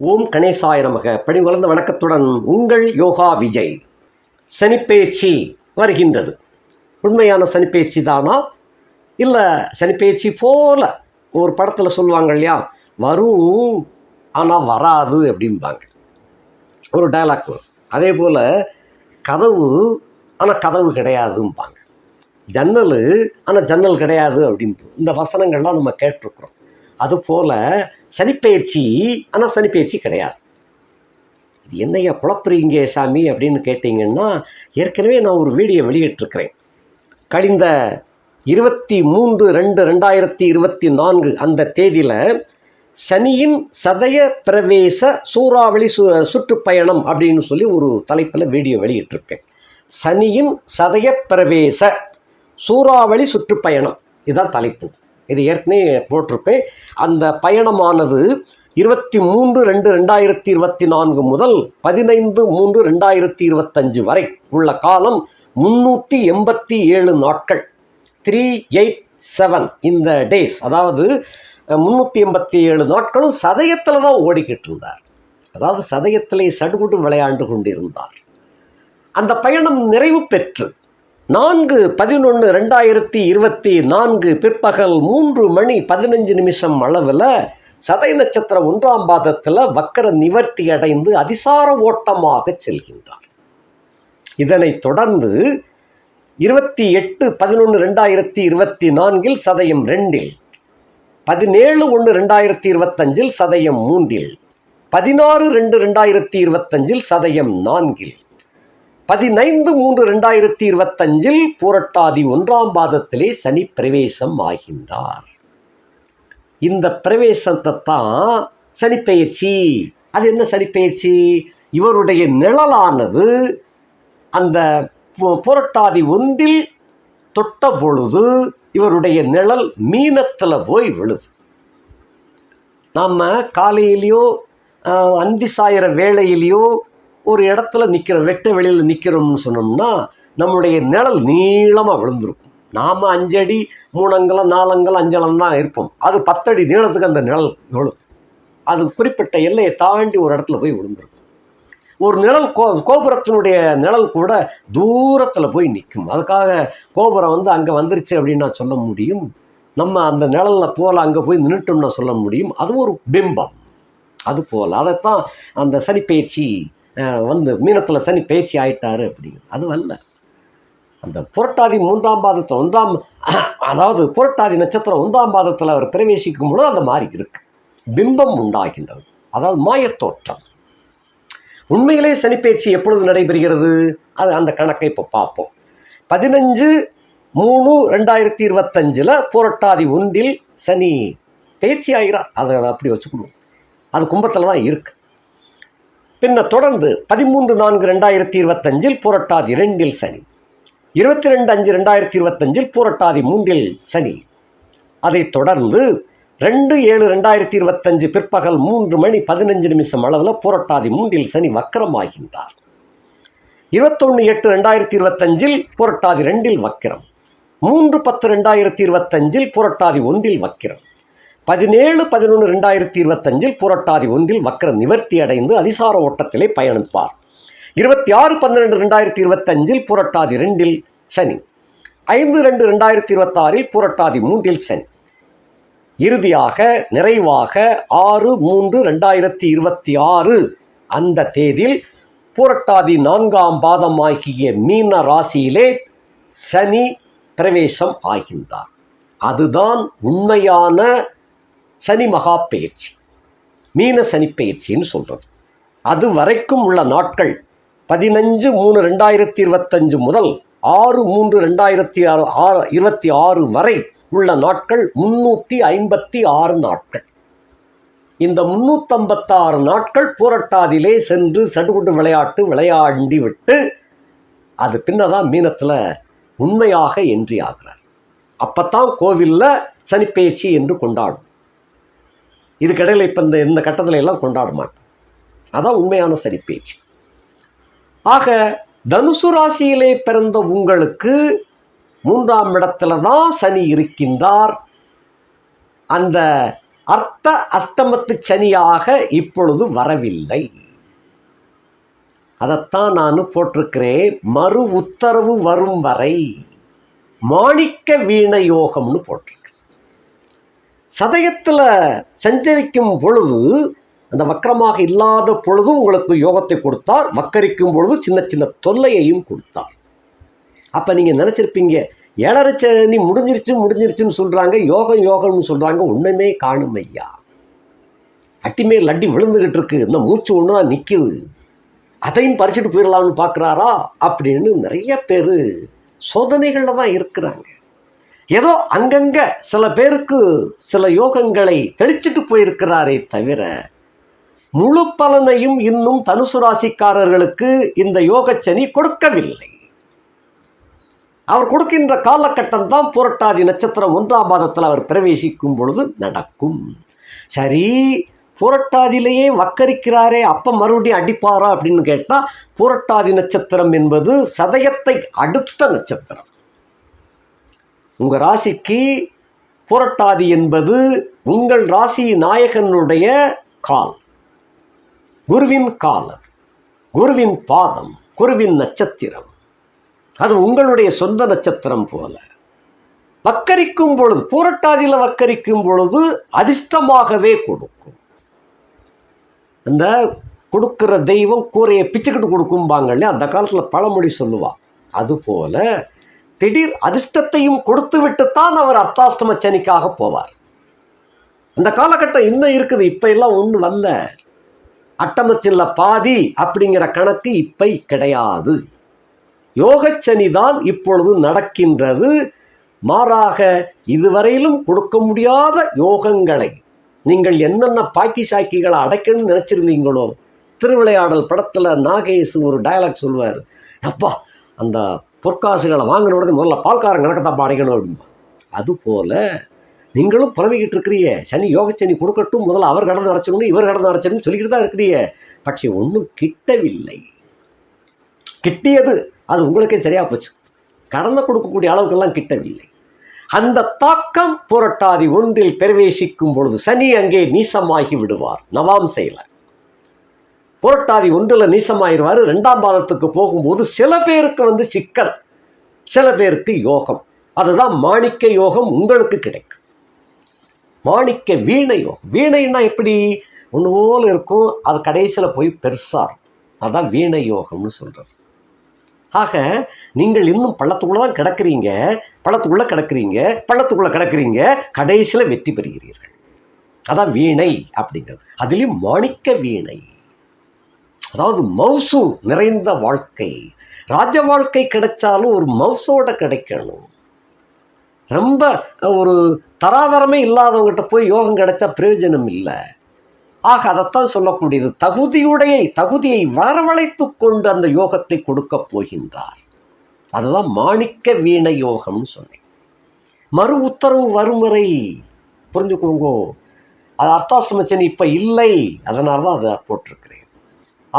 ஓம் கணேசாய நமக. படி வளர்ந்த வணக்கத்துடன் உங்கள் யோகா விஜய். சனிப்பெயர்ச்சி வருகின்றது. உண்மையான சனிப்பெயர்ச்சி தானா? இல்லை சனிப்பெயர்ச்சி போல ஒரு படத்தில் சொல்லுவாங்க இல்லையா? வரும் ஆனால் வராது அப்படிம்பாங்க. ஒரு டயலாக் வரும். அதே போல் கதவு ஆனால் கதவு கிடையாதும்பாங்க. ஜன்னல் ஆனால் ஜன்னல் கிடையாது அப்படின்ட்டு இந்த வசனங்கள்லாம் நம்ம கேட்டிருக்கிறோம். அதுபோல் சனிப்பெயர்ச்சி ஆனால் சனிப்பெயர்ச்சி கிடையாது. இது என்னையா குழப்புறீங்க சாமி அப்படின்னு கேட்டிங்கன்னா ஏற்கனவே நான் ஒரு வீடியோ வெளியிட்டிருக்கிறேன். கழிந்த இருபத்தி மூன்று ரெண்டு ரெண்டாயிரத்தி இருபத்தி நான்கு அந்த தேதியில் சனியின் சதய பிரவேச சூறாவளி சு சுற்றுப்பயணம் அப்படின்னு சொல்லி ஒரு தலைப்பில் வீடியோ வெளியிட்டிருக்கேன். சனியின் சதய பிரவேச சூறாவளி சுற்றுப்பயணம். இதுதான் தலைப்பு. இது ஏற்கனவே போட்டிருப்பேன். அந்த பயணமானது இருபத்தி மூன்று ரெண்டு ரெண்டாயிரத்தி இருபத்தி நான்கு முதல் பதினைந்து மூன்று ரெண்டாயிரத்தி இருபத்தஞ்சு வரை உள்ள காலம் முன்னூற்றி எண்பத்தி ஏழு நாட்கள். த்ரீ எயிட் செவன் இந்த டேஸ் அதாவது முந்நூற்றி எண்பத்தி ஏழு நாட்களும் சதயத்தில் தான் ஓடிக்கிட்டு இருந்தார். அதாவது சதயத்திலே சடுகுடு விளையாண்டு கொண்டிருந்தார். அந்த பயணம் நிறைவு பெற்று நான்கு பதினொன்று ரெண்டாயிரத்தி இருபத்தி நான்கு பிற்பகல் மூன்று மணி பதினஞ்சு நிமிஷம் அளவில் சதை நட்சத்திரம் ஒன்றாம் பாதத்தில் வக்கர நிவர்த்தி அடைந்து அதிசார ஓட்டமாக செல்கின்றார். இதனைத் தொடர்ந்து இருபத்தி எட்டு பதினொன்று ரெண்டாயிரத்தி இருபத்தி நான்கில் சதயம் ரெண்டில் பதினேழு ஒன்று ரெண்டாயிரத்தி இருபத்தஞ்சில் சதயம் மூன்றில் பதினாறு ரெண்டு ரெண்டாயிரத்தி இருபத்தஞ்சில் சதயம் நான்கில் பதினைந்து மூன்று ரெண்டாயிரத்தி இருபத்தஞ்சில் பூரட்டாதி ஒன்றாம் பாதத்திலே சனி பிரவேசம் ஆகின்றார். இந்த பிரவேசத்தை தான் சனிப்பெயர்ச்சி. அது என்ன சனிப்பெயர்ச்சி? இவருடைய நிழலானது அந்த பு- புரட்டாதி ஒன்றில் தொட்ட பொழுது இவருடைய நிழல் மீனத்தில் போய் விழுது. நாம் காலையிலையோ அந்தி சாயிற வேளையிலையோ ஒரு இடத்துல நிற்கிற வெட்ட வெளியில் நிற்கிறோம்னு சொன்னோம்னா நம்முடைய நிழல் நீளமாக விழுந்திருக்கும். நாம் அஞ்சடி மூணங்கலம் நாலங்கலம் அஞ்சலம் தான் இருப்போம். அது பத்தடி நீளத்துக்கு அந்த நிழல் விழும். அது குறிப்பிட்ட எல்லையை தாண்டி ஒரு இடத்துல போய் விழுந்திருக்கும். ஒரு நிழல் கோ கோபுரத்தினுடைய நிழல் கூட தூரத்தில் போய் நிற்கும். அதுக்காக கோபுரம் வந்து அங்கே வந்துருச்சு அப்படின்னு நான் சொல்ல முடியும். நம்ம அந்த நிழலில் போல் அங்கே போய் நின்றுட்டோம்னா சொல்ல முடியும். அது ஒரு பிம்பம். அது போல். அதைத்தான் அந்த சனிப்பயிற்சி வந்து மீனத்தில் சனி பயிற்சி ஆயிட்டாரு அப்படிங்கிறது அது அல்ல. அந்த புரட்டாதி மூன்றாம் பாதத்தில் ஒன்றாம் அதாவது புரட்டாதி நட்சத்திரம் ஒன்றாம் பாதத்தில் அவர் பிரவேசிக்கும் பொழுது அந்த மாதிரி இருக்கு. பிம்பம் உண்டாகின்றது. அதாவது மாயத்தோற்றம் உண்மையிலே சனிப்பயிற்சி எப்பொழுது நடைபெறுகிறது? அது அந்த கணக்கை இப்போ பார்ப்போம். பதினஞ்சு மூணு ரெண்டாயிரத்தி இருபத்தஞ்சில் புரட்டாதி ஒன்றில் சனி பயிற்சி ஆகிறார். அதை அப்படி வச்சுக்கணும். அது கும்பத்தில் தான் இருக்கு. பின்ன தொடர்ந்து பதிமூன்று நான்கு ரெண்டாயிரத்தி இருபத்தஞ்சில் புரட்டாதி ரெண்டில் சனி. இருபத்தி ரெண்டு அஞ்சு ரெண்டாயிரத்தி இருபத்தஞ்சில் பூரட்டாதி மூன்றில் சனி. அதைத் தொடர்ந்து ரெண்டு ஏழு ரெண்டாயிரத்தி இருபத்தஞ்சு பிற்பகல் மூன்று மணி பதினஞ்சு நிமிஷம் அளவில் புரட்டாதி மூன்றில் சனி வக்கரமாகின்றார். இருபத்தொன்று எட்டு ரெண்டாயிரத்தி இருபத்தஞ்சில் புரட்டாதி ரெண்டில் வக்கிரம். மூன்று பத்து ரெண்டாயிரத்தி இருபத்தஞ்சில் புரட்டாதி ஒன்றில் வக்கிரம். பதினேழு பதினொன்று ரெண்டாயிரத்தி இருபத்தஞ்சில் புரட்டாதி ஒன்றில் வக்கர நிவர்த்தி அடைந்து அதிசார ஓட்டத்திலே பயணிப்பார் இருபத்தி ஆறு பன்னிரெண்டு ரெண்டாயிரத்தி இருபத்தஞ்சில் புரட்டாதி ரெண்டில் சனி. ஐந்து ரெண்டு ரெண்டாயிரத்தி இருபத்தாறில் புரட்டாதி மூன்றில் சனி. இறுதியாக நிறைவாக ஆறு மூன்று ரெண்டாயிரத்தி இருபத்தி ஆறு அந்த தேதியில் புரட்டாதி நான்காம் பாதம் ஆகிய மீன ராசியிலே சனி பிரவேசம் ஆகின்றார். அதுதான் உண்மையான சனி மகா பெயர்ச்சி. மீன சனி பெயர்ச்சின்னு சொல்கிறது அது வரைக்கும் உள்ள நாட்கள் பதினஞ்சு மூணு ரெண்டாயிரத்தி இருபத்தஞ்சு முதல் ஆறு மூன்று ரெண்டாயிரத்தி ஆறு ஆறு இருபத்தி ஆறு வரை உள்ள நாட்கள் முன்னூற்றி ஐம்பத்தி ஆறு நாட்கள். இந்த முன்னூற்றம்பத்தாறு நாட்கள் பூரட்டாதிலே சென்று சடுகுடு விளையாட்டு விளையாண்டி விட்டு அது பின்னதான் மீனத்தில் உண்மையாக என்றி ஆகிறார். அப்பத்தான் கோவிலில் சனிப்பெயர்ச்சி என்று கொண்டாடும். இதுக்கிடையில் இப்போ இந்த இந்த கட்டத்தில எல்லாம் கொண்டாட மாட்டேன் அதான் உண்மையான பேச்சு. ஆக தனுசு ராசியிலே பிறந்த உங்களுக்கு மூன்றாம் இடத்துல தான் சனி இருக்கின்றார். அந்த அர்த்த அஷ்டமத்து சனியாக இப்பொழுது வரவில்லை. அதைத்தான் நான் போட்டிருக்கிறேன். மறு உத்தரவு வரும் வரை மாணிக்க வீண யோகம்னு போட்டிருக்கேன் சதயத்தில் சஞ்சரிக்கும் பொழுது அந்த வக்கரமாக இல்லாத பொழுது உங்களுக்கு யோகத்தை கொடுத்தார். வக்கரிக்கும் பொழுது சின்ன சின்ன தொல்லையையும் கொடுத்தார். அப்போ நீங்கள் நினச்சிருப்பீங்க ஏழரை சனி முடிஞ்சிருச்சு முடிஞ்சிருச்சுன்னு சொல்கிறாங்க யோகம் யோகம்னு சொல்கிறாங்க ஒன்றுமே காணும் ஐயா. அத்திமே லட்டி விழுந்துக்கிட்டு இருக்கு இந்த மூச்சு ஒன்று தான் நிற்கிது அதையும் பறிச்சுட்டு போயிடலாம்னு பார்க்குறாரா அப்படின்னு நிறைய பேர் சோதனைகளில் தான் இருக்கிறாங்க. ஏதோ அங்கங்க சில பேருக்கு சில யோகங்களை தெளிச்சிட்டு போயிருக்கிறாரே தவிர முழு பலனையும் இன்னும் தனுசு ராசிக்காரர்களுக்கு இந்த யோகச்சனி கொடுக்கவில்லை. அவர் கொடுக்கின்ற காலகட்டம் தான் புரட்டாதி நட்சத்திரம் ஒன்றாம் மாதத்தில் அவர் பிரவேசிக்கும் பொழுது நடக்கும். சரி புரட்டாதியிலேயே வக்கரிக்கிறாரே அப்ப மறுபடியும் அடிப்பாரா அப்படின்னு கேட்டால் புரட்டாதி நட்சத்திரம் என்பது சதயத்தை அடுத்த நட்சத்திரம். உங்கள் ராசிக்கு புரட்டாதி என்பது உங்கள் ராசி நாயகனுடைய கால். குருவின் கால் அது. குருவின் பாதம் குருவின் நட்சத்திரம். அது உங்களுடைய சொந்த நட்சத்திரம் போல. வக்கரிக்கும் பொழுது பூரட்டாதியில் வக்கரிக்கும் பொழுது அதிர்ஷ்டமாகவே கொடுக்கும். அந்த கொடுக்கிற தெய்வம் கூரையை பிச்சுக்கிட்டு கொடுக்கும்பாங்க இல்லையா? அந்த காலத்தில் பழமொழி சொல்லுவாள் அதுபோல திடீர் அதிர்ஷ்டத்தையும் கொடுத்து விட்டுத்தான் அவர் அர்த்தாஷ்டம சனிக்காக போவார். அந்த காலகட்டம் இன்னும் இருக்குது இப்போ எல்லாம் ஒன்றும் வரல அட்டமத்தில் பாதி அப்படிங்கிற கணக்கு இப்போ கிடையாது. யோகச்சனி தான் இப்பொழுது நடக்கின்றது. மாறாக இதுவரையிலும் கொடுக்க முடியாத யோகங்களை நீங்கள் என்னென்ன பாக்கி சாக்கிகளை அடைக்கணும்னு நினச்சிருந்தீங்களோ? திருவிளையாடல் படத்தில் நாகேஷ் ஒரு டயலாக் சொல்லுவார். அப்பா அந்த பொற்காசுகளை வாங்கின உடனே முதல்ல பால்காரன் கணக்கத்தான் அடைக்கணும் அப்படிம்பா. அதுபோல் நீங்களும் புலம்பிக்கிட்டு இருக்கிறீங்க சனி யோகச்சனி கொடுக்கட்டும். முதல்ல அவர் கடன் அடைச்சணும் இவர் கடன் அடைச்சணும் சொல்லிக்கிட்டு தான் இருக்கிறீங்க பட்சே ஒன்றும் கிட்டவில்லை. கிட்டியது. அது உங்களுக்கே சரியாக போச்சு. கடனை கொடுக்கக்கூடிய அளவுக்கெல்லாம் கிட்டவில்லை. அந்த தாக்கம் புரட்டாதி ஒன்றில் பிரவேசிக்கும் பொழுது சனி அங்கே நீசமாகி விடுவார். நவாம் செயல புரட்டாதி ஒன்றில் நீசமாயிருவார் ரெண்டாம் பாதத்துக்கு போகும்போது சில பேருக்கு வந்து சிக்கல் சில பேருக்கு யோகம். அதுதான் மாணிக்க யோகம் உங்களுக்கு கிடைக்கும். மாணிக்க வீணை யோகம். வீணைன்னா எப்படி? ஒன்று போல இருக்கும். அது கடைசியில் போய் பெருசாக இருக்கும். அதுதான் வீணை யோகம்னு சொல்கிறது ஆக நீங்கள் இன்னும் பள்ளத்துக்குள்ளே தான் கிடக்கிறீங்க. பள்ளத்துக்குள்ளே கிடக்கிறீங்க. பள்ளத்துக்குள்ளே கிடக்கிறீங்க. கடைசியில் வெற்றி பெறுகிறீர்கள். அதான் வீணை அப்படிங்கிறது. அதுலேயும் மாணிக்க வீணை. அதாவது மவுசு நிறைந்த வாழ்க்கை. ராஜ வாழ்க்கை கிடைச்சாலும் ஒரு மவுசோட கிடைக்கணும். ரொம்ப ஒரு தராதரமே இல்லாதவங்ககிட்ட போய் யோகம் கிடைச்சா பிரயோஜனம் இல்லை. ஆக அதைத்தான் சொல்லக்கூடியது. தகுதியுடைய தகுதியை வரவழைத்து கொண்டு அந்த யோகத்தை கொடுக்க போகின்றார். அதுதான் மாணிக்க வீண யோகம்னு சொன்னேன். மறு உத்தரவு வரும் வரை புரிஞ்சுக்கோங்கோ. அது அர்த்தாசிரமச்சனி இப்போ இல்லை. அதனால தான் அதை போட்டிருக்கிறேன்.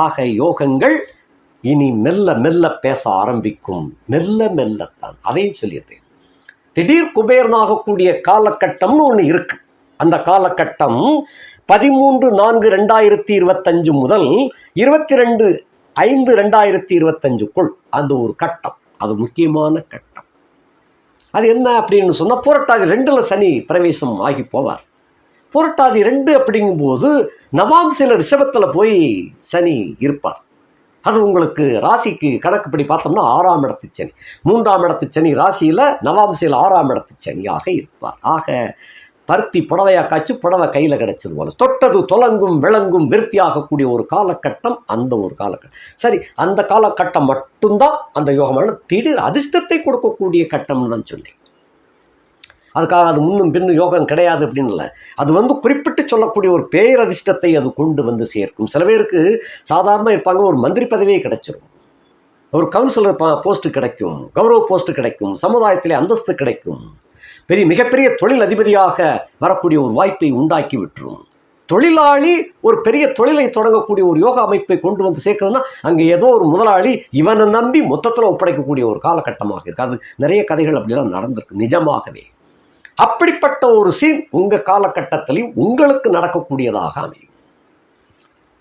ஆக யோகங்கள் இனி மெல்ல மெல்ல பேச ஆரம்பிக்கும். மெல்ல மெல்லத்தான். அதையும் சொல்லியிருந்தேன். திடீர் குபேரனாகக்கூடிய காலகட்டம்னு ஒன்று இருக்கு. அந்த காலகட்டம் பதிமூன்று நான்கு ரெண்டாயிரத்தி இருபத்தஞ்சு முதல் இருபத்தி ரெண்டு ஐந்து ரெண்டாயிரத்தி இருபத்தஞ்சுக்குள் அந்த ஒரு கட்டம். அது முக்கியமான கட்டம். அது என்ன அப்படின்னு சொன்னால் புரட்டாதி ரெண்டில் சனி பிரவேசம் ஆகி போவார். புரட்டாதி ரெண்டு அப்படிங்கும்போது நவாம்சில ரிஷபத்தில் போய் சனி இருப்பார். அது உங்களுக்கு ராசிக்கு கணக்குப்படி பார்த்தோம்னா ஆறாம் இடத்து சனி. மூன்றாம் இடத்து சனி ராசியில் நவாம்சியில் ஆறாம் இடத்து சனியாக இருப்பார். ஆக பருத்தி புடவையா காய்ச்சி புடவை கையில் கிடைச்சது போல. தொட்டது தொலங்கும் விளங்கும் விருத்தியாகக்கூடிய ஒரு காலகட்டம் அந்த ஒரு காலகட்டம். சரி அந்த காலகட்டம் மட்டும்தான் அந்த யோகமான திடீர் அதிர்ஷ்டத்தை கொடுக்கக்கூடிய கட்டம்னு தான் சொன்னேன். அதுக்காக அது முன்னும் பின்னும் யோகம் கிடையாது அப்படின்னு இல்லை. அது வந்து குறிப்பிட்டு சொல்லக்கூடிய ஒரு பேரதிர்ஷ்டத்தை அது கொண்டு வந்து சேர்க்கும். சில பேருக்கு சாதாரணமாக இருப்பாங்க ஒரு மந்திரி பதவியே கிடைச்சிரும். ஒரு கவுன்சிலர் போஸ்ட்டு கிடைக்கும் கௌரவ போஸ்ட்டு கிடைக்கும் சமுதாயத்திலே அந்தஸ்து கிடைக்கும். பெரிய மிகப்பெரிய தொழில் அதிபதியாக வரக்கூடிய ஒரு வாய்ப்பை உண்டாக்கி விட்டுரும். தொழிலாளி ஒரு பெரிய தொழிலை தொடங்கக்கூடிய ஒரு யோகா அமைப்பை கொண்டு வந்து சேர்க்குறதுன்னா அங்கே ஏதோ ஒரு முதலாளி இவனை நம்பி மொத்தத்தில் ஒப்படைக்கக்கூடிய ஒரு காலகட்டமாக இருக்குது அது நிறைய கதைகள் அப்படிலாம் நடந்திருக்கு நிஜமாகவே. அப்படிப்பட்ட ஒரு சீன் உங்க காலகட்டத்திலையும் உங்களுக்கு நடக்கக்கூடியதாக அமையும்.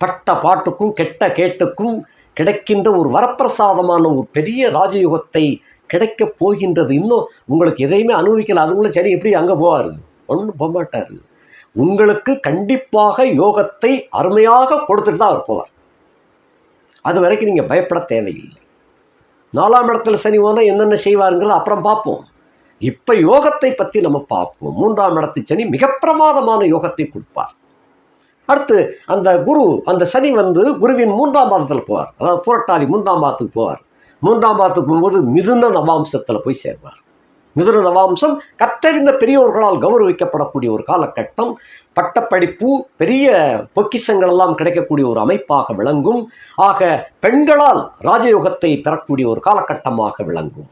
பட்ட பாட்டுக்கும் கெட்ட கேட்டுக்கும் கிடைக்கின்ற ஒரு வரப்பிரசாதமான ஒரு பெரிய ராஜயுகத்தை கிடைக்கப் போகின்றது. இன்னும் உங்களுக்கு எதையுமே அனுபவிக்கல. அதுங்களும் சரி எப்படி அங்கே போவார்? ஒன்றும் போக மாட்டார். உங்களுக்கு கண்டிப்பாக யோகத்தை அருமையாக கொடுத்துட்டு தான் அவர் போவார். அது வரைக்கும் நீங்கள் பயப்பட தேவையில்லை. நாலாம் இடத்துல சனி போனால் என்னென்ன செய்வாருங்கிறது அப்புறம் பார்ப்போம். இப்போ யோகத்தை பற்றி நம்ம பார்ப்போம். மூன்றாம் இடத்து சனி மிக பிரமாதமான யோகத்தை கொடுப்பார். அடுத்து அந்த குரு அந்த சனி வந்து குருவின் மூன்றாம் பாதத்தில் போவார். அதாவது புரட்டாதி மூன்றாம் பாதத்துக்கு போவார். மூன்றாம் பாதத்துக்கு போகும்போது மிதுன நவாம்சத்தில் போய் சேர்வார். மிதுன நவாம்சம் கற்றறிந்த பெரியோர்களால் கௌரவிக்கப்படக்கூடிய ஒரு காலகட்டம். பட்டப்படிப்பு பெரிய பொக்கிஷங்கள் எல்லாம் கிடைக்கக்கூடிய ஒரு அமைப்பாக விளங்கும். ஆக பெண்களால் ராஜயோகத்தை பெறக்கூடிய ஒரு காலகட்டமாக விளங்கும்.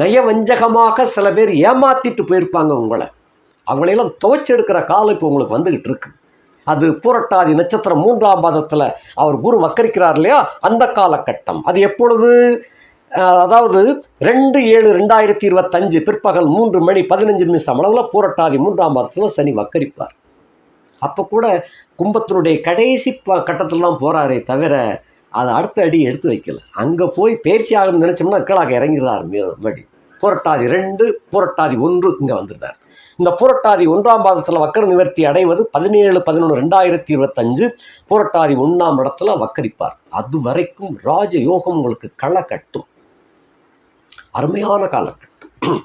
நயவஞ்சகமாக சில பேர் ஏமாத்திட்டு போயிருப்பாங்க உங்களை. அவங்களையெல்லாம் துவைச்செடுக்கிற காலம் இப்போ உங்களுக்கு வந்துக்கிட்டு இருக்கு. அது பூரட்டாதி நட்சத்திரம் மூன்றாம் பாதத்தில் அவர் குரு வக்கரிக்கிறார் இல்லையா? அந்த காலகட்டம். அது எப்பொழுது? அதாவது ரெண்டு ஏழு ரெண்டாயிரத்தி இருபத்தஞ்சு பிற்பகல் மூன்று மணி பதினஞ்சு நிமிஷம் அளவில் பூரட்டாதி மூன்றாம் மாதத்தில் சனி வக்கரிப்பார். அப்போ கூட கும்பத்தினுடைய கடைசி ப கட்டத்திலலாம் போகிறாரே தவிர அதை அடுத்த அடி எடுத்து வைக்கல. அங்கே போய் பயிற்சி ஆகணும்னு நினச்சோம்னா கீழாக இறங்கிறார் மறுபடி புரட்டாதி ரெண்டு புரட்டாதி ஒன்று இங்கே வந்துருந்தார் இந்த புரட்டாதி ஒன்றாம் பாதத்தில் வக்கர நிவர்த்தி அடைவது பதினேழு பதினொன்று ரெண்டாயிரத்தி இருபத்தஞ்சு. புரட்டாதி ஒன்றாம் இடத்துல வக்கரிப்பார். அது வரைக்கும் ராஜ யோகம் உங்களுக்கு களை கட்டும் அருமையான காலகட்டம்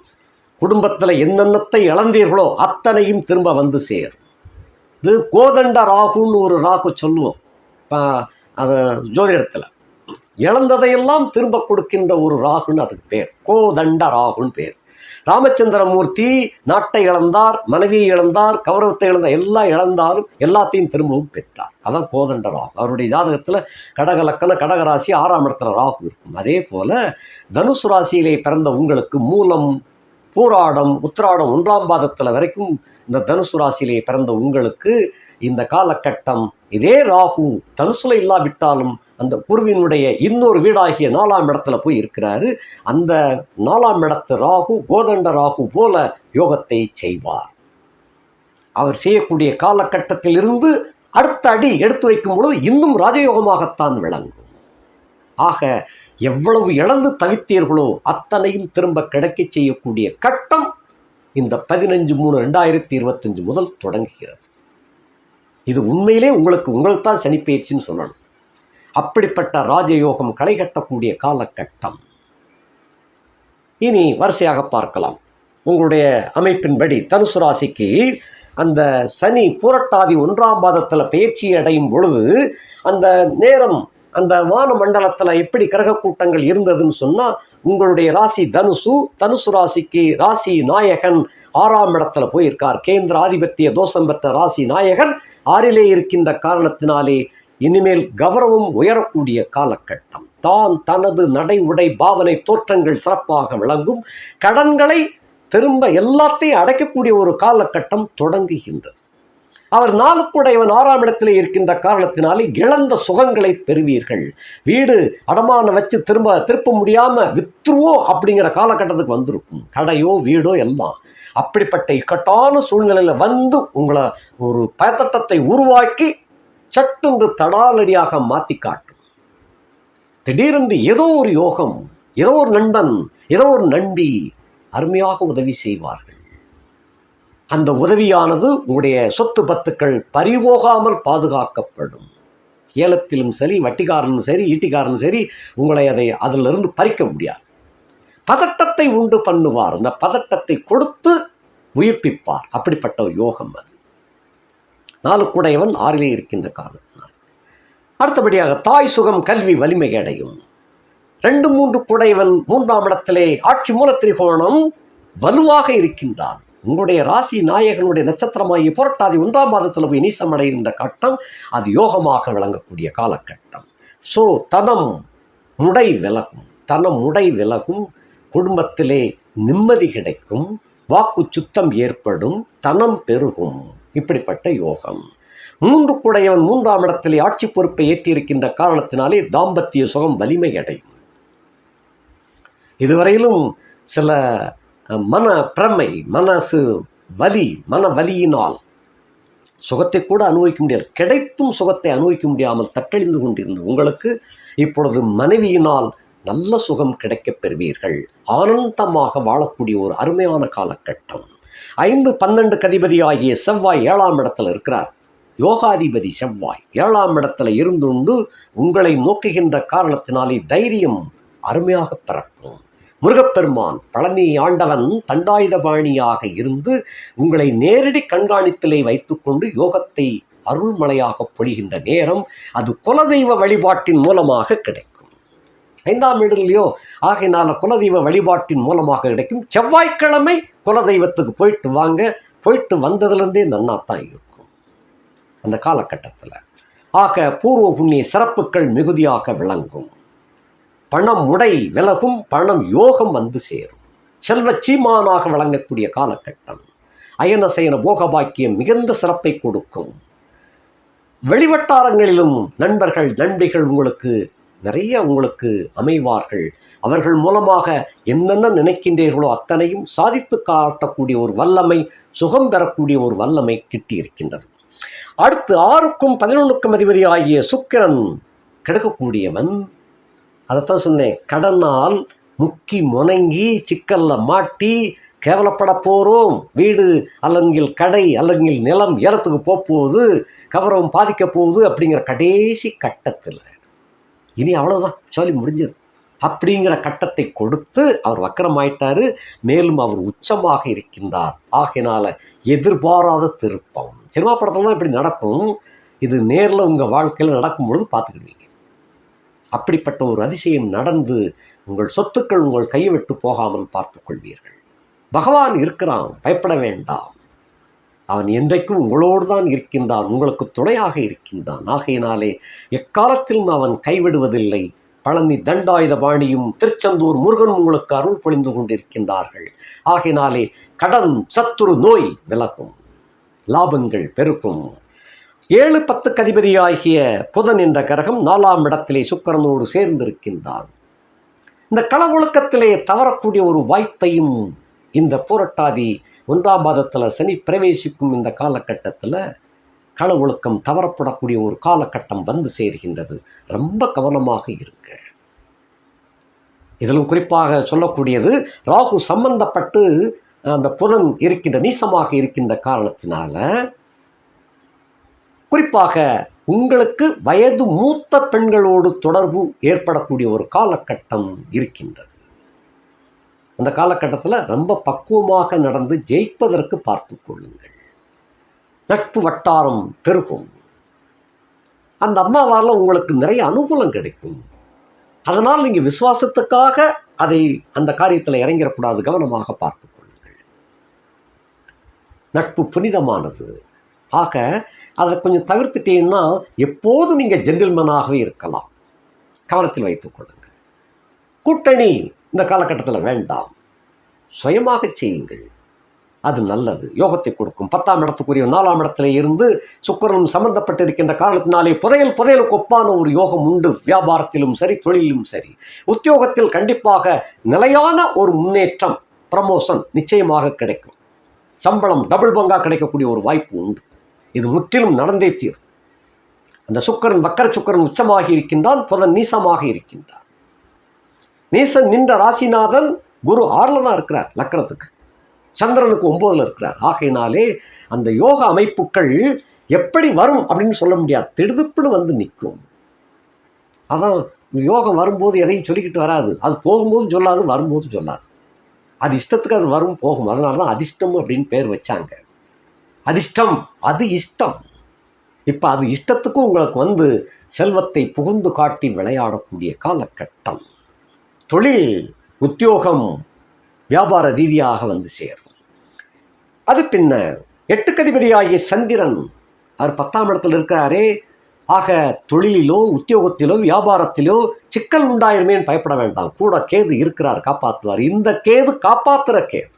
குடும்பத்தில் என்னென்னத்தை இழந்தீர்களோ அத்தனையும் திரும்ப வந்து சேரும். இது கோதண்ட ராகுன்னு ஒரு ராகு சொல்லுவோம். அது ஜோதிடத்தில். இழந்ததையெல்லாம் திரும்ப கொடுக்கின்ற ஒரு ராகுன்னு அதுக்கு பேர். கோதண்ட ராகுன்னு பேர். ராமச்சந்திரமூர்த்தி நாட்டை இழந்தார் மனைவியை இழந்தார் கௌரவத்தை இழந்தார் எல்லாம் இழந்தாலும் எல்லாத்தையும் திரும்பவும் பெற்றார். அதான் கோதண்ட ராகு. அவருடைய ஜாதகத்தில் கடக லக்கண கடகராசி ஆறாம் இடத்துல ராகு இருக்கும். அதே போல தனுசு ராசியிலே பிறந்த உங்களுக்கு மூலம் பூராடம் உத்திராடம் ஒன்றாம் பாதத்தில் வரைக்கும் இந்த தனுசு ராசியிலே பிறந்த உங்களுக்கு இந்த காலகட்டம். இதே ராகு தனுசுல இல்லாவிட்டாலும் அந்த குருவினுடைய இன்னொரு வீடாகிய நாலாம் இடத்துல போய் இருக்கிறாரு. அந்த நாலாம் இடத்து ராகு கோதண்ட ராகு போல யோகத்தை செய்வார். அவர் செய்யக்கூடிய காலகட்டத்திலிருந்து அடுத்த அடி எடுத்து வைக்கும் பொழுது இன்னும் ராஜயோகமாகத்தான் விளங்கும். ஆக எவ்வளவு இழந்து தவித்தீர்களோ அத்தனையும் திரும்ப கிடைக்கச் செய்யக்கூடிய கட்டம் இந்த பதினஞ்சு மூணு ரெண்டாயிரத்தி இருபத்தஞ்சு முதல் தொடங்குகிறது. இது உண்மையிலே உங்களுக்கு உங்களுக்கு தான் சனிப்பயிற்சின்னு சொல்லணும். அப்படிப்பட்ட ராஜயோகம் களை கட்டக்கூடிய காலகட்டம். இனி வரிசையாக பார்க்கலாம். உங்களுடைய அமைப்பின்படி தனுசு ராசிக்கு அந்த சனி பூரட்டாதி ஒன்றாம் பாதத்தில் பயிற்சி அடையும் பொழுது அந்த நேரம் அந்த வான மண்டலத்தில் எப்படி கிரக கூட்டங்கள் இருந்ததுன்னு சொன்னால் உங்களுடைய ராசி தனுசு தனுசு ராசிக்கு ராசி நாயகன் ஆறாம் இடத்துல போயிருக்கார். கேந்திர ஆதிபத்திய தோஷம் பெற்ற ராசி நாயகன் ஆறிலே இருக்கின்ற காரணத்தினாலே இனிமேல் கௌரவம் உயரக்கூடிய காலகட்டம். தான் தனது நடை உடை பாவனை தோற்றங்கள் சிறப்பாக விளங்கும். கடன்களை திரும்ப எல்லாத்தையும் அடைக்கக்கூடிய ஒரு காலகட்டம் தொடங்குகின்றது. அவர் நாளுக்குடையவன் ஆறாம் இடத்திலே இருக்கின்ற காரணத்தினாலே இழந்த சுகங்களை பெறுவீர்கள். வீடு அடமான வச்சு திரும்ப திருப்ப முடியாம வித்துருவோம் அப்படிங்கிற காலகட்டத்துக்கு வந்திருக்கும். கடையோ வீடோ எல்லாம் அப்படிப்பட்ட இக்கட்டான சூழ்நிலையில வந்து உங்களை ஒரு பயத்தட்டத்தை உருவாக்கி சட்டென்று தடாலடியாக மாற்றி காட்டும். திடீரென்று ஏதோ ஒரு யோகம் ஏதோ ஒரு நண்பன் ஏதோ ஒரு நண்பி அருமையாக உதவி செய்வார்கள். அந்த உதவியானது உங்களுடைய சொத்து பத்துக்கள் பறிபோகாமல் பாதுகாக்கப்படும். ஏலத்திலும் சரி வட்டிக்காரனும் சரி ஈட்டிக்காரனும் சரி உங்களை அதை அதிலிருந்து பறிக்க முடியாது. பதட்டத்தை உண்டு பண்ணுவார். அந்த பதட்டத்தை கொடுத்து உயிர்ப்பிப்பார். அப்படிப்பட்ட யோகம் அது. நாலு குடையவன் ஆறிலே இருக்கின்ற காரணத்தினால். அடுத்தபடியாக தாய் சுகம் கல்வி வலிமை அடையும். ரெண்டு மூன்று குடையவன் மூன்றாம் இடத்திலே ஆட்சி மூல திரிகோணம் வலுவாக இருக்கின்றான். உங்களுடைய ராசி நாயகனுடைய நட்சத்திரமாகிய புரட்டாதி ஒன்றாம் மாதத்தில் போய் நீசம் அடைகின்ற கட்டம் அது யோகமாக விளங்கக்கூடிய காலகட்டம். ஸோ தனம் முடை விலகும். தனம் முடை விலகும். குடும்பத்திலே நிம்மதி கிடைக்கும். வாக்கு சுத்தம் ஏற்படும். தனம் பெருகும். இப்படிப்பட்ட யோகம். மூன்று குடையவன் மூன்றாம் இடத்திலே ஆட்சி பொறுப்பை ஏற்றியிருக்கின்ற காரணத்தினாலே தாம்பத்திய சுகம் வலிமை அடையும் இதுவரையிலும் சில மன பிரமை மனசு வலி மன வலியினால் சுகத்தை கூட அனுபவிக்க முடியாது. கிடைத்தும் சுகத்தை அனுபவிக்க முடியாமல் தட்டழிந்து கொண்டிருந்த உங்களுக்கு இப்பொழுது மனைவியினால் நல்ல சுகம் கிடைக்கப் பெறுவீர்கள். ஆனந்தமாக வாழக்கூடிய ஒரு அருமையான காலகட்டம். ஐந்து பன்னெண்டு கதிபதி ஆகிய செவ்வாய் ஏழாம் இடத்துல இருக்கிறார். யோகாதிபதி செவ்வாய் ஏழாம் இடத்துல இருந்துண்டு உங்களை நோக்குகின்ற காரணத்தினாலே தைரியம் அருமையாக பிறக்கும். முருகப்பெருமான் பழனி ஆண்டவன் தண்டாயுதபாணியாக இருந்து உங்களை நேரடி கண்காணிப்பிலே வைத்துக்கொண்டு யோகத்தை அருள்மலையாக பொழிகின்ற நேரம் அது குலதெய்வ வழிபாட்டின் மூலமாக கிடைக்கும். ஐந்தாம் இடத்துலையோ ஆகையினால குலதெய்வ வழிபாட்டின் மூலமாக கிடைக்கும். செவ்வாய்க்கிழமை குலதெய்வத்துக்கு போயிட்டு வாங்க. போயிட்டு வந்ததுலேருந்தே நன்னா தான் இருக்கும். அந்த காலகட்டத்தில். ஆக பூர்வ புண்ணிய சிறப்புகள் மிகுதியாக விளங்கும். பணம் உடை விலகும் பணம் யோகம் வந்து சேரும். செல்வ சீமானாக வழங்கக்கூடிய காலகட்டம். அயன சயன போகபாக்கியம் மிகுந்த சிறப்பை கொடுக்கும். வெளிவட்டாரங்களிலும் நண்பர்கள் நண்பிகள் உங்களுக்கு நிறைய உங்களுக்கு அமைவார்கள். அவர்கள் மூலமாக என்னென்ன நினைக்கின்றீர்களோ அத்தனையும் சாதித்து காட்டக்கூடிய ஒரு வல்லமை சுகம் பெறக்கூடிய ஒரு வல்லமை கிட்டியிருக்கின்றது. அடுத்து ஆறுக்கும் பதினொன்றுக்கும் அதிபதி ஆகிய சுக்கிரன் கிடக்கக்கூடியவன். அதைத்தான் சொன்னேன். கடனால் முக்கி முனங்கி சிக்கல்ல மாட்டி கேவலப்பட போகிறோம் வீடு அல்லங்கில் கடை அல்லங்கில் நிலம் ஏலத்துக்கு போக போகுது கவரம் பாதிக்க போகுது அப்படிங்கிற கடைசி கட்டத்தில். இனி அவ்வளோதான் சொல்லி முடிஞ்சது. அப்படிங்கிற கட்டத்தை கொடுத்து அவர் வக்கரமாயிட்டார். மேலும் அவர் உச்சமாக இருக்கின்றார். ஆகையினால் எதிர்பாராத திருப்பம். சினிமா படத்தில் தான் இப்படி நடக்கும். இது நேரில் உங்கள் வாழ்க்கையில் நடக்கும் பொழுது பார்த்துக்கிடுவீங்க. அப்படிப்பட்ட ஒரு அதிசயம் நடந்து உங்கள் சொத்துக்கள் உங்கள் கைவிட்டு போகாமல் பார்த்து கொள்வீர்கள். பகவான் இருக்கிறான் பயப்பட வேண்டாம். அவன் என்றைக்கும் உங்களோடு தான் இருக்கின்றான் உங்களுக்கு துணையாக இருக்கின்றான். ஆகையினாலே எக்காலத்திலும் அவன் கைவிடுவதில்லை. பழனி தண்டாயுதபாணியும் திருச்செந்தூர் முருகன் உங்களுக்கு அருள் பொழிந்து கொண்டிருக்கின்றார்கள். ஆகையினாலே கடன் சத்துரு நோய் விலகும். லாபங்கள் பெருகும். ஏழு பத்து கதிபதியாகிய புதன் என்ற கிரகம் நாலாம் இடத்திலே சுக்கிரனோடு சேர்ந்திருக்கின்றான். இந்த களவொழுக்கத்திலே தவறக்கூடிய ஒரு வாய்ப்பையும் இந்த போராட்டாதி ஒன்றாம் பாதத்தில் சனி பிரவேசிக்கும் இந்த காலகட்டத்தில் கள ஒழுக்கம் தவறப்படக்கூடிய ஒரு காலகட்டம் வந்து சேர்கின்றது. ரொம்ப கவனமாக இருங்க. இதிலும் குறிப்பாக சொல்லக்கூடியது ராகு சம்பந்தப்பட்டு அந்த புதன் இருக்கின்ற நீசமாக இருக்கின்ற காரணத்தினால குறிப்பாக உங்களுக்கு வயது மூத்த பெண்களோடு தொடர்பு ஏற்படக்கூடிய ஒரு காலகட்டம் இருக்கின்றது. அந்த காலகட்டத்தில் ரொம்ப பக்குவமாக நடந்து ஜெயிப்பதற்கு பார்த்து கொள்ளுங்கள். நட்பு வட்டாரம் பெருகும். அந்த அம்மாவால் உங்களுக்கு நிறைய அனுகூலம் கிடைக்கும். அதனால் நீங்கள் விசுவாசத்துக்காக அதை அந்த காரியத்தில் இறங்கிடக்கூடாது கவனமாக பார்த்து கொள்ளுங்கள். நட்பு புனிதமானது. ஆக அதை கொஞ்சம் தவிர்த்துட்டீங்கன்னா எப்போதும் நீங்கள் ஜென்டில்மனாகவே இருக்கலாம். கவனத்தில் வைத்துக்கொள்ளுங்கள் கூட்டணி இந்த காலகட்டத்தில் வேண்டாம். சுயமாக செய்யுங்கள். அது நல்லது. யோகத்தை கொடுக்கும். பத்தாம் இடத்துக்குரிய நாலாம் இடத்துல இருந்து சுக்கரனும் சம்பந்தப்பட்டிருக்கின்ற காரணத்தினாலே புதையல் புதையலுக்கு ஒப்பான ஒரு யோகம் உண்டு. வியாபாரத்திலும் சரி தொழிலும் சரி. உத்தியோகத்தில் கண்டிப்பாக நிலையான ஒரு முன்னேற்றம் ப்ரமோஷன் நிச்சயமாக கிடைக்கும். சம்பளம் டபுள் பங்கா கிடைக்கக்கூடிய ஒரு வாய்ப்பு உண்டு. இது முற்றிலும் நடந்தே தீரும். அந்த சுக்கரன் வக்கர சுக்கரன் உச்சமாக இருக்கின்றான் புதன் நீசமாக இருக்கின்றான். நீசன் நின்ற ராசிநாதன் குரு ஆர்லனா இருக்கிறார் லக்கணத்துக்கு. சந்திரனுக்கு ஒம்போதில் இருக்கிறார். ஆகையினாலே அந்த யோக அமைப்புகள் எப்படி வரும் அப்படின்னு சொல்ல முடியாது. திடுதுப்புன்னு வந்து நிற்கும். அதான் யோகம் வரும்போது எதையும் சொல்லிக்கிட்டு வராது. அது போகும்போதும் சொல்லாது வரும்போதும் சொல்லாது. அது இஷ்டத்துக்கு அது வரும் போகும். அதனால தான் அதிர்ஷ்டம் அப்படின்னு பேர் வச்சாங்க. அதிர்ஷ்டம் அது இஷ்டம். இப்போ அது இஷ்டத்துக்கும் உங்களுக்கு வந்து செல்வத்தை புகுந்து காட்டி விளையாடக்கூடிய காலகட்டம். தொழில் உத்தியோகம் வியாபார ரீதியாக வந்து சேரும். அது பின்ன எட்டுக்கதிபதியாகிய சந்திரன் அவர் பத்தாம் இடத்தில் இருக்கிறாரே ஆக தொழிலிலோ உத்தியோகத்திலோ வியாபாரத்திலோ சிக்கல் உண்டாயிருமேன்னு பயப்பட வேண்டாம். கூட கேது இருக்கிறார் காப்பாற்றுவார் இந்த கேது காப்பாற்றுற கேது.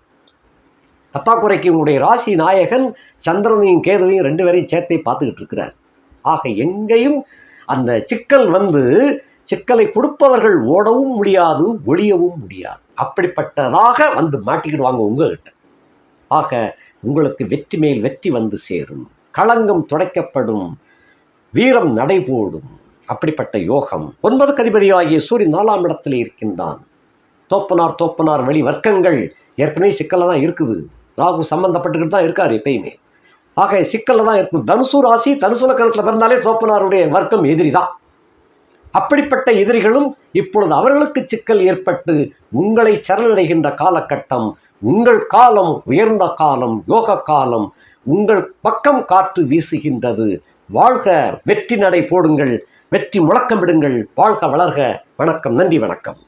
பத்தாக்குறைக்கு உங்களுடைய ராசி நாயகன் சந்திரனையும் கேதுவையும் ரெண்டு பேரையும் சேர்த்தே பார்த்துக்கிட்டு இருக்கிறார். ஆக எங்கேயும் அந்த சிக்கல் வந்து சிக்கலை கொடுப்பவர்கள் ஓடவும் முடியாது ஒழியவும் முடியாது. அப்படிப்பட்டதாக வந்து மாட்டிக்கிடுவாங்க உங்ககிட்ட ஆக உங்களுக்கு வெற்றி மேல் வெற்றி வந்து சேரும். களங்கம் துடைக்கப்படும். வீரம் நடைபோடும். அப்படிப்பட்ட யோகம். ஒன்பது கதிபதியாகிய சூரியன் நாலாம் இடத்தில் இருக்கின்றான். தோப்பனார் தோப்பனார் வெளி வர்க்கங்கள் ஏற்கனவே சிக்கலில் தான் இருக்குது. ராகு சம்மந்தப்பட்டுக்கிட்டு தான் இருக்கார் எப்பயுமே. ஆக சிக்கலில் தான் இருக்கும். தனுசு ராசி தனுசு லக்கணத்தில் பிறந்தாலே தோப்பனாருடைய வர்க்கம் எதிரி தான் அப்படிப்பட்ட எதிரிகளும் இப்பொழுது அவர்களுக்கு சிக்கல் ஏற்பட்டு உங்களை சரணடைகின்ற காலகட்டம் உங்கள் காலம் உயர்ந்த காலம் யோக காலம் உங்கள் பக்கம் காற்று வீசுகின்றது. வாழ்க வெற்றி நடை போடுங்கள் வெற்றி முழக்கமிடுங்கள் வாழ்க வளர்க. வணக்கம் நன்றி வணக்கம்.